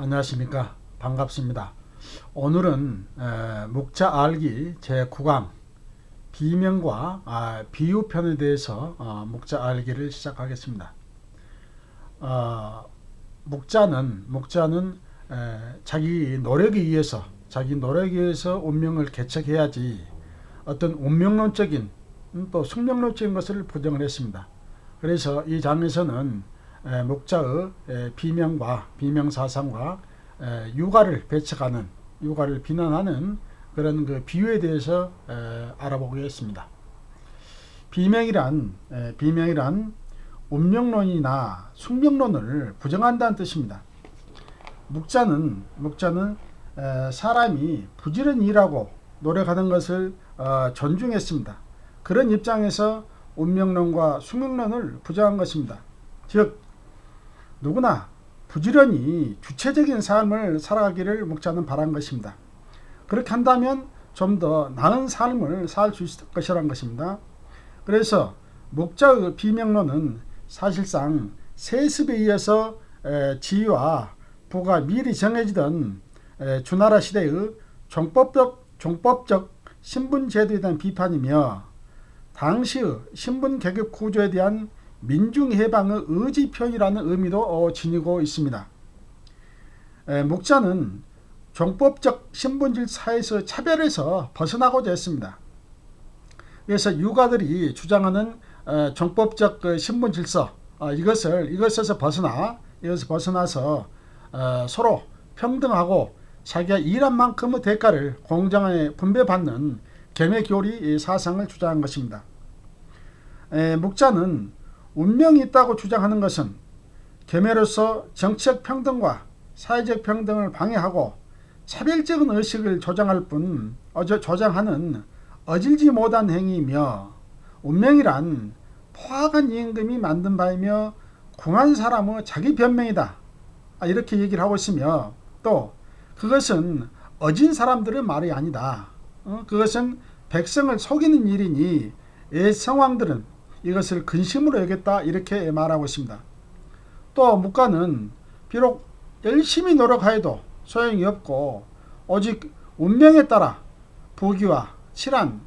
안녕하십니까 반갑습니다. 오늘은 에, 목자 알기 제9강 비명과 아, 비유편에 대해서 어, 목자 알기를 시작하겠습니다. 어, 목자는 목자는 에, 자기 노력에 의해서 자기 노력에 의해서 운명을 개척해야지 어떤 운명론적인 음, 또 숙명론적인 것을 부정을 했습니다. 그래서 이 장에서는 에, 목자의 에, 비명과 비명 사상과 에, 유가를 배척하는 유가를 비난하는 그런 그 비유에 대해서 에, 알아보겠습니다. 비명이란 에, 비명이란 운명론이나 숙명론을 부정한다는 뜻입니다. 묵자는 묵자는 에, 사람이 부지런히 일하고 노력하는 것을 어, 존중했습니다. 그런 입장에서 운명론과 숙명론을 부정한 것입니다. 즉 누구나 부지런히 주체적인 삶을 살아가기를 목자는 바란 것입니다. 그렇게 한다면 좀 더 나은 삶을 살 수 있을 것이라는 것입니다. 그래서 목자의 비명론은 사실상 세습에 의해서 지위와 부가 미리 정해지던 주나라 시대의 종법적, 종법적 신분제도에 대한 비판이며 당시의 신분 계급 구조에 대한 민중 해방의 의지 표현이라는 의미도 어, 지니고 있습니다. 목자는 종법적 신분질 사회에서 차별에서 벗어나고자 했습니다. 그래서 유가들이 주장하는 종법적 그 신분 질서 어, 이것을 이것에서 벗어나 이것을 벗어나서 어, 서로 평등하고 자기가 일한 만큼의 대가를 공정하게 분배받는 계매 교리 사상을 주장한 것입니다. 목자는 운명이 있다고 주장하는 것은 계매로서 정치적 평등과 사회적 평등을 방해하고 차별적인 의식을 조장할 뿐 어저 조장하는 어질지 못한 행위이며 운명이란 포악한 임금이 만든 바이며 궁한 사람의 자기 변명이다. 아, 이렇게 얘기를 하고 있으며 또 그것은 어진 사람들의 말이 아니다. 어? 그것은 백성을 속이는 일이니 옛 성왕들은 이것을 근심으로 여겼다 이렇게 말하고 있습니다. 또 묵가는 비록 열심히 노력하여도 소용이 없고 오직 운명에 따라 부귀와 칠한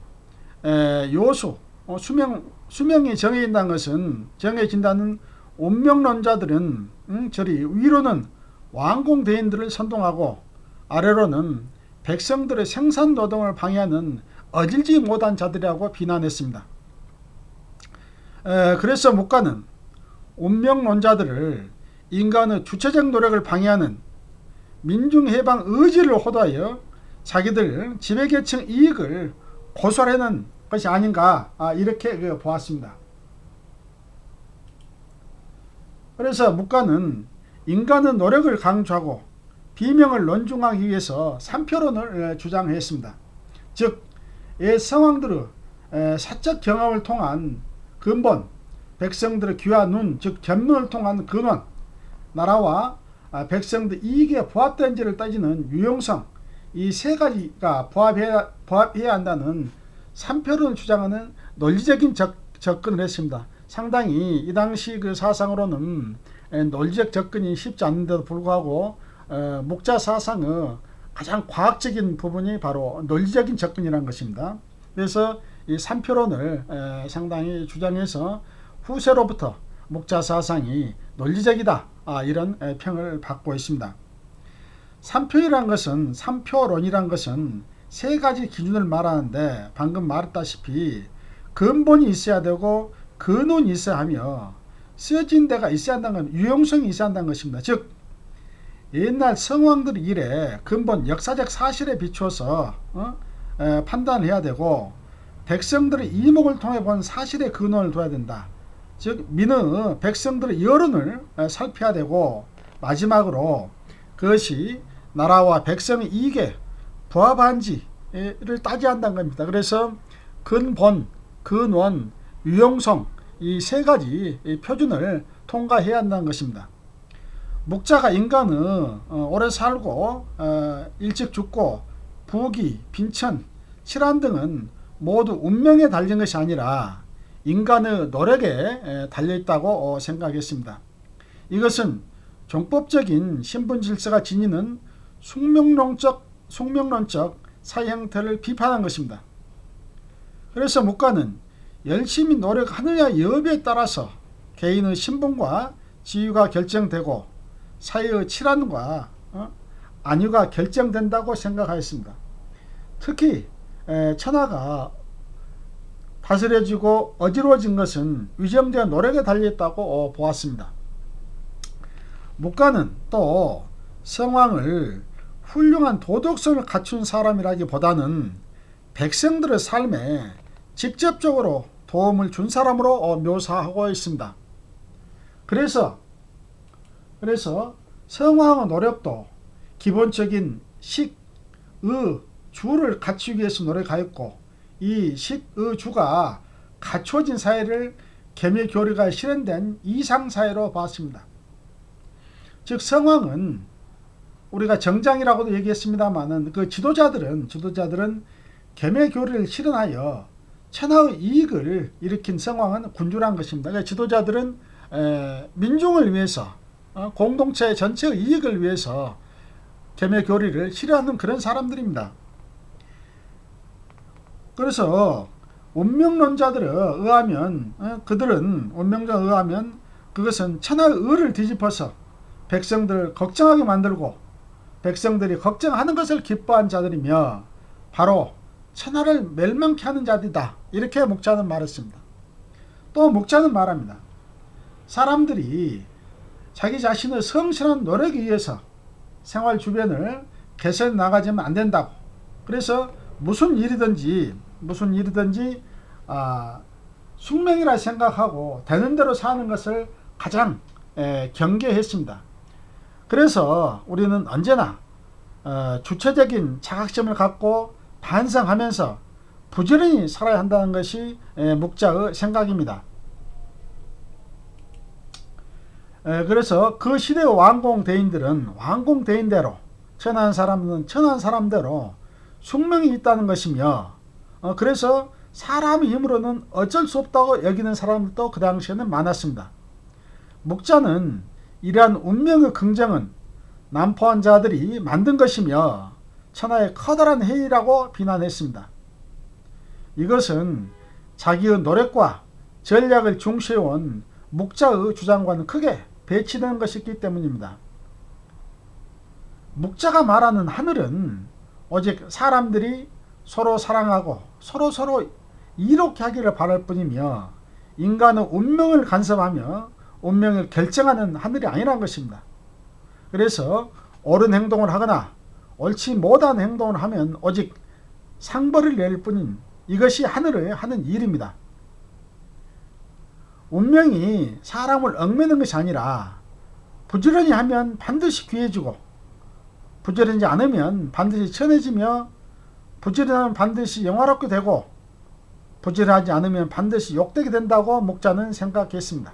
요수 어, 수명 수명이 정해진다는 것은 정해진다는 운명론자들은 음, 저리 위로는 왕공 대인들을 선동하고 아래로는 백성들의 생산 노동을 방해하는 어질지 못한 자들이라고 비난했습니다. 에, 그래서 목가는 운명론자들을 인간의 주체적 노력을 방해하는 민중해방 의지를 호도하여 자기들 지배계층 이익을 고소하는 것이 아닌가 아, 이렇게 그 보았습니다. 그래서 묵가는 인간의 노력을 강조하고 비명을 논중하기 위해서 삼표론을 주장했습니다. 즉, 옛 성왕들의 사적 경험을 통한 근본, 백성들의 귀와 눈, 즉 견문을 통한 근원, 나라와 아, 백성들 이익에 부합된지를 따지는 유용성, 이 세 가지가 부합해야, 부합해야 한다는 삼표를 주장하는 논리적인 접, 접근을 했습니다. 상당히 이 당시 그 사상으로는 논리적 접근이 쉽지 않은데도 불구하고 어, 목자 사상의 가장 과학적인 부분이 바로 논리적인 접근이라는 것입니다. 그래서 이 삼표론을 에, 상당히 주장해서 후세로부터 목자 사상이 논리적이다 아, 이런 에, 평을 받고 있습니다. 삼표이란 것은 삼표론이란 것은 세 가지 기준을 말하는데 방금 말했다시피 근본이 있어야 되고 근원이 있어야 하며 쓰여진 데가 있어야 한다는 건 유용성이 있어야 한다는 것입니다. 즉 옛날 성왕들 일에 근본 역사적 사실에 비추어서 어? 에, 판단해야 되고 백성들의 이목을 통해 본 사실의 근원을 둬야 된다. 즉 민의 백성들의 여론을 살펴야 되고 마지막으로 그것이 나라와 백성의 이익에 부합한지를 따져야 한다는 겁니다. 그래서 근본, 근원, 유용성 이 세 가지 표준을 통과해야 한다는 것입니다. 목자가 인간은 어, 오래 살고 어, 일찍 죽고 부귀, 빈천, 칠한 등은 모두 운명에 달린 것이 아니라 인간의 노력에 달려 있다고 어, 생각했습니다. 이것은 종법적인 신분 질서가 지니는 숙명론적 숙명론적 사회 형태를 비판한 것입니다. 그래서 목가는 열심히 노력하느냐 여부에 따라서 개인의 신분과 지위가 결정되고 사회의 칠안과 어? 안위가 결정된다고 생각하였습니다. 특히 에, 천하가 다스려지고 어지러워진 것은 위정된 노력에 달려있다고 어, 보았습니다. 목가는 또 성왕을 훌륭한 도덕성을 갖춘 사람이라기보다는 백성들의 삶에 직접적으로 도움을 준 사람으로 어, 묘사하고 있습니다. 그래서 그래서 성왕의 노력도 기본적인 식, 의, 주를 갖추기 위해서 노력하였고 이 식, 의, 주가 갖춰진 사회를 계매 교류가 실현된 이상 사회로 봤습니다. 즉 성왕은 우리가 정장이라고도 얘기했습니다만은 그 지도자들은 지도자들은 계매 교류를 실현하여 천하의 이익을 일으킨 성왕은 군주란 것입니다. 그러니까 지도자들은 에, 민중을 위해서 어, 공동체 전체의 이익을 위해서 계매 교리를 실현하는 그런 사람들입니다. 그래서 운명론자들에 의하면 어, 그들은 운명론자에 의하면 그것은 천하의 의를 뒤집어서 백성들을 걱정하게 만들고 백성들이 걱정하는 것을 기뻐한 자들이며 바로 천하를 멸망케 하는 자들이다. 이렇게 목자는 말했습니다. 또 목자는 말합니다. 사람들이 자기 자신의 성실한 노력에 의해서 생활 주변을 개선해 나가지면 안 된다고. 그래서 무슨 일이든지 무슨 일이든지 아, 숙명이라 생각하고 되는 대로 사는 것을 가장 에, 경계했습니다. 그래서 우리는 언제나 어, 주체적인 자각심을 갖고 반성하면서 부지런히 살아야 한다는 것이 에, 목자의 생각입니다. 에, 그래서 그 시대의 왕공 대인들은 왕공 대인대로 천한 사람은 천한 사람대로 숙명이 있다는 것이며 어, 그래서 사람의 힘으로는 어쩔 수 없다고 여기는 사람들도 그 당시에는 많았습니다. 목자는 이러한 운명의 긍정은 남포한 자들이 만든 것이며 천하의 커다란 해이라고 비난했습니다. 이것은 자기의 노력과 전략을 중시해온 목자의 주장과는 크게 배치되는 것이기 때문입니다. 목자가 말하는 하늘은 오직 사람들이 서로 사랑하고 서로 서로 이롭게 하기를 바랄 뿐이며 인간의 운명을 간섭하며 운명을 결정하는 하늘이 아니란 것입니다. 그래서 옳은 행동을 하거나 옳지 못한 행동을 하면 오직 상벌을 낼 뿐인 이것이 하늘의 하는 일입니다. 운명이 사람을 얽매는 것이 아니라 부지런히 하면 반드시 귀해지고 부지런히 않으면 반드시 천해지며 부지런하면 반드시 영화롭게 되고 부지런하지 않으면 반드시 욕되게 된다고 목자는 생각했습니다.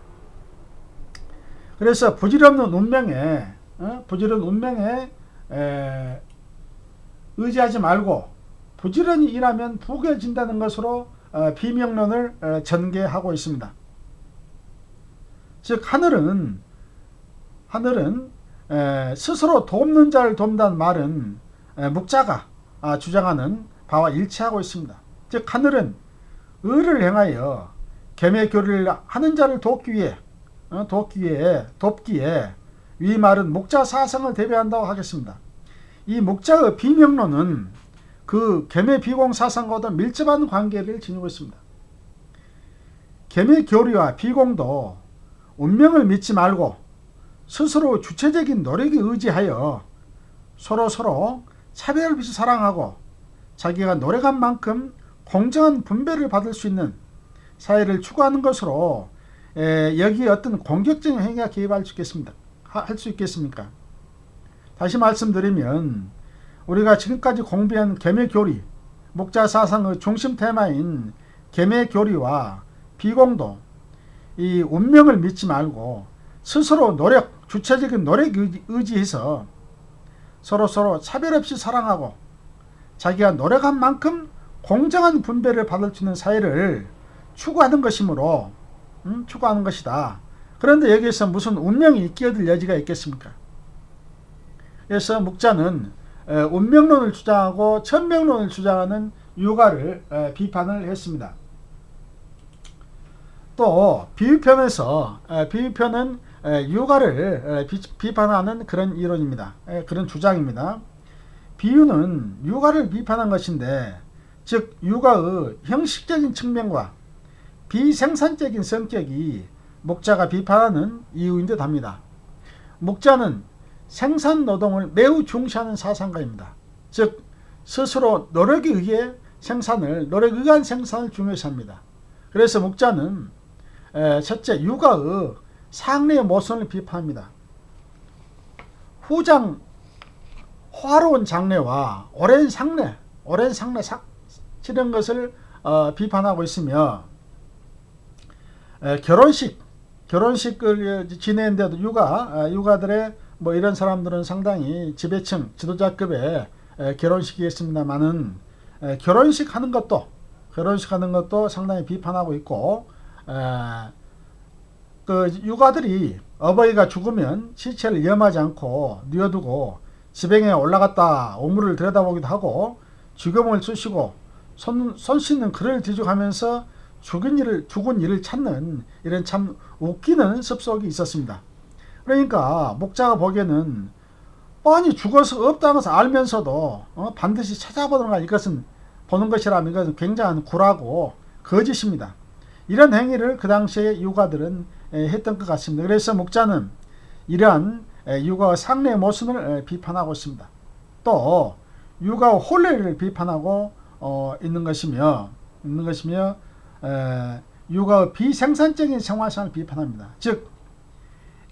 그래서 부질없는 운명에 어? 부지런 운명에 에, 의지하지 말고 부지런히 일하면 부귀해진다는 것으로 어, 비명론을 어, 전개하고 있습니다. 즉 하늘은 하늘은 에, 스스로 돕는 자를 돕는다는 말은 에, 묵자가 아, 주장하는 바와 일치하고 있습니다. 즉 하늘은 의를 행하여 겸의 교리를 하는 자를 돕기 위해 어, 돕기에 돕기에 위 말은 목자 사성을 대비한다고 하겠습니다. 이 목자의 비명론은 그 겸의 비공 사상과도 밀접한 관계를 지니고 있습니다. 겸의 교리와 비공도 운명을 믿지 말고 스스로 주체적인 노력에 의지하여 서로 서로 차별 없이 사랑하고 자기가 노력한 만큼 공정한 분배를 받을 수 있는 사회를 추구하는 것으로 여기에 어떤 공격적인 행위가 개입할 수 있겠습니다. 할 수 있겠습니까? 다시 말씀드리면 우리가 지금까지 공부한 계매 교리, 목자 사상의 중심 테마인 계매 교리와 비공도 이 운명을 믿지 말고 스스로 노력, 주체적인 노력 의지해서 서로 서로 차별 없이 사랑하고 자기가 노력한 만큼 공정한 분배를 받을 수 있는 사회를 추구하는 것이므로 음, 추구하는 것이다. 그런데 여기에서 무슨 운명이 끼어들 여지가 있겠습니까? 그래서 묵자는 에, 운명론을 주장하고 천명론을 주장하는 유가를 에, 비판을 했습니다. 또 비유편에서 에, 비유편은 에, 유가를 비판하는 그런 이론입니다. 에, 그런 주장입니다. 비유는 유가를 비판한 것인데 즉 유가의 형식적인 측면과 비생산적인 성격이 목자가 비판하는 이유인 듯 합니다. 목자는 생산 노동을 매우 중시하는 사상가입니다. 즉 스스로 노력에 의해 생산을 노력에 의한 생산을 중요시합니다. 그래서 목자는 에, 첫째 육아의 상례의 모순을 비판합니다. 후장 화로운 장례와 오랜 상례, 오랜 상례 사, 이런 것을 어, 비판하고 있으며 에, 결혼식, 결혼식을 지내는데도 육아, 아, 육아들의 뭐 이런 사람들은 상당히 지배층, 지도자급의 에, 결혼식이겠습니다만은 에, 결혼식 하는 것도 결혼식 하는 것도 상당히 비판하고 있고 에, 그 육아들이 어버이가 죽으면 시체를 염하지 않고 뉘어두고 지병에 올라갔다 오물을 들여다보기도 하고 죽음을 쑤시고 손, 손 씻는 그를 뒤죽하면서 죽은 일을 죽은 일을 찾는 이런 참 웃기는 습속이 있었습니다. 그러니까 목자가 보기에는 뻔히 죽어서 없다는 것을 알면서도 어, 반드시 찾아보는 것 이것은 보는 것이라면 이것은 굉장한 구라고 거짓입니다. 이런 행위를 그 당시에 유가들은 에, 했던 것 같습니다. 그래서 목자는 이러한 에, 유가의 상례 모순을 에, 비판하고 있습니다. 또 유가의 혼례를 비판하고 어, 있는 것이며 있는 것이며 에, 유가의 비생산적인 생활상을 비판합니다. 즉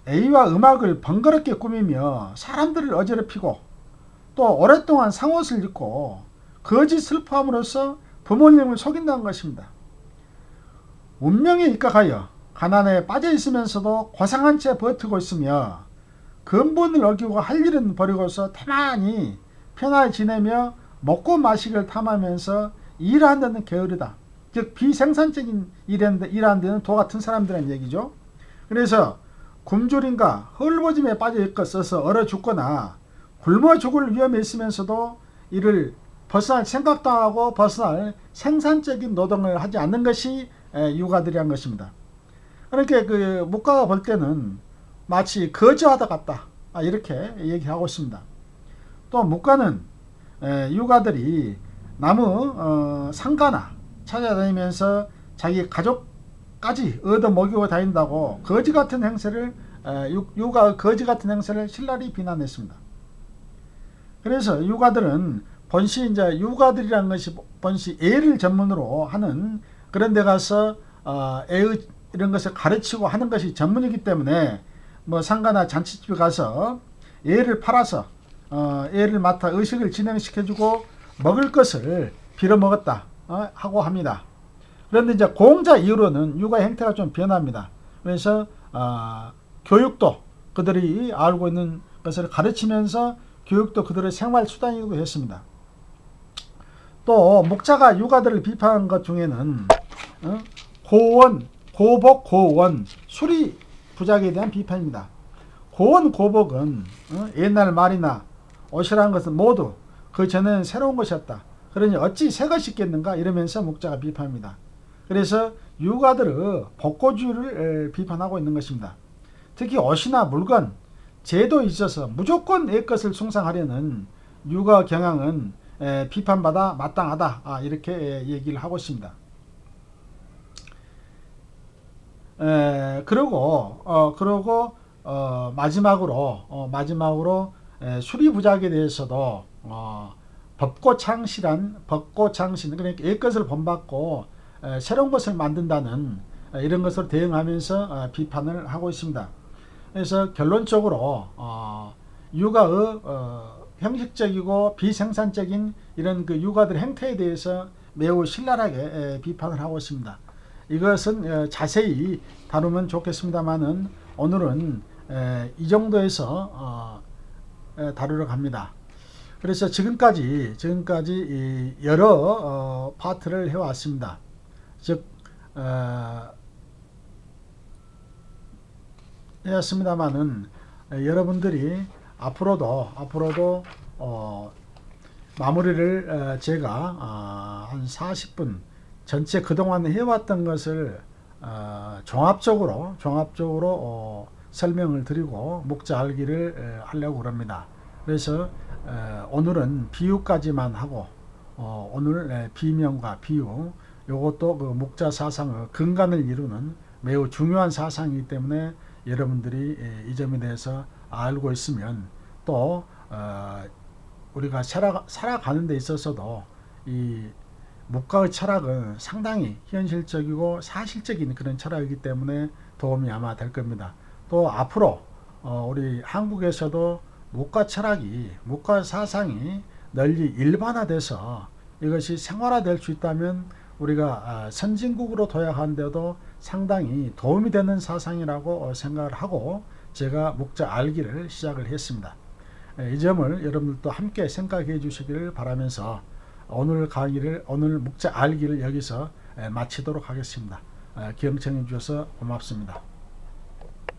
A와 음악을 번거롭게 꾸미며 사람들을 어지럽히고 또 오랫동안 상옷을 입고 거짓 슬퍼함으로써 부모님을 속인다는 것입니다. 운명에 입각하여 가난에 빠져 있으면서도 고상한 채 버티고 있으며 근본을 어기고 할 일은 버리고서 태만히 편하게 지내며 먹고 마시기를 탐하면서 일하는 게으르다. 즉 비생산적인 일하는 데는 도 같은 사람들이라는 얘기죠. 그래서 굶주림과 헐벗음에 빠져 있어서 얼어 죽거나 굶어 죽을 위험에 있으면서도 이를 벗어날 생각도 하고 벗어날 생산적인 노동을 하지 않는 것이 유가들이란 것입니다. 그렇게 그 묵가가 볼 때는 마치 거저하다 같다 아, 이렇게 얘기하고 있습니다. 또 묵가는 유가들이 나무 어, 상가나 찾아다니면서 자기 가족까지 얻어 먹이고 다닌다고 거지 같은 행세를 유가 거지 같은 행세를 신랄히 비난했습니다. 그래서 유가들은 본시 이제 유가들이라는 것이 본시 애를 전문으로 하는 그런 데 가서 어, 애의 이런 것을 가르치고 하는 것이 전문이기 때문에 뭐 상가나 잔치집에 가서 애를 팔아서 어, 애를 맡아 의식을 진행시켜주고 먹을 것을 빌어 먹었다 어, 하고 합니다. 그런데 이제 공자 이후로는 육아 행태가 좀 변합니다. 그래서 어, 교육도 그들이 알고 있는 것을 가르치면서 교육도 그들의 생활 수단이기도 했습니다. 또 목자가 육아들을 비판한 것 중에는 어, 고원, 고복, 고원, 수리 부작에 대한 비판입니다. 고원, 고복은 어, 옛날 말이나 옷이라는 것은 모두 그 전에는 새로운 것이었다. 그러니 어찌 새 것이 있겠는가 이러면서 목자가 비판합니다. 그래서 유가들의 복고주의를 비판하고 있는 것입니다. 특히 옷이나 물건, 제도에 있어서 무조건 애 것을 숭상하려는 유가 경향은 비판받아 마땅하다 아, 이렇게 얘기를 하고 있습니다. 에, 그리고 어, 그리고 어, 마지막으로 어, 마지막으로 에, 수리 부작에 대해서도 어, 법고창실한 법고창신 그러니까 옛 것을 본받고 에, 새로운 것을 만든다는 에, 이런 것을 대응하면서 어, 비판을 하고 있습니다. 그래서 결론적으로 어, 육아의 어, 형식적이고 비생산적인 이런 그 육아들 행태에 대해서 매우 신랄하게 에, 비판을 하고 있습니다. 이것은 어, 자세히 다루면 좋겠습니다만은 오늘은 이 정도에서 어, 다루러 갑니다. 그래서 지금까지 지금까지 여러 어, 파트를 해왔습니다. 즉 하였습니다만은 여러분들이 앞으로도 앞으로도 어, 마무리를 어, 제가 어, 한 40분 전체 그동안 해왔던 것을 어, 종합적으로 종합적으로 어, 설명을 드리고 목자 알기를 에, 하려고 합니다. 그래서 에, 오늘은 비유까지만 하고 어, 오늘 에, 비명과 비유 요것도 그 목자 사상의 근간을 이루는 매우 중요한 사상이기 때문에 여러분들이 에, 이 점에 대해서 알고 있으면 또 어, 우리가 살아, 살아가는 데 있어서도 이 목가의 철학은 상당히 현실적이고 사실적인 그런 철학이기 때문에 도움이 아마 될 겁니다. 또 앞으로 어, 우리 한국에서도 목가 철학이 목가 사상이 널리 일반화돼서 이것이 생활화될 수 있다면 우리가 아, 선진국으로 도약하는데도 상당히 도움이 되는 사상이라고 어, 생각을 하고 제가 목자 알기를 시작을 했습니다. 예, 이 점을 여러분들도 함께 생각해 주시기를 바라면서 오늘 강의를 오늘 목자 알기를 여기서 예, 마치도록 하겠습니다. 예, 기영청해 주셔서 고맙습니다.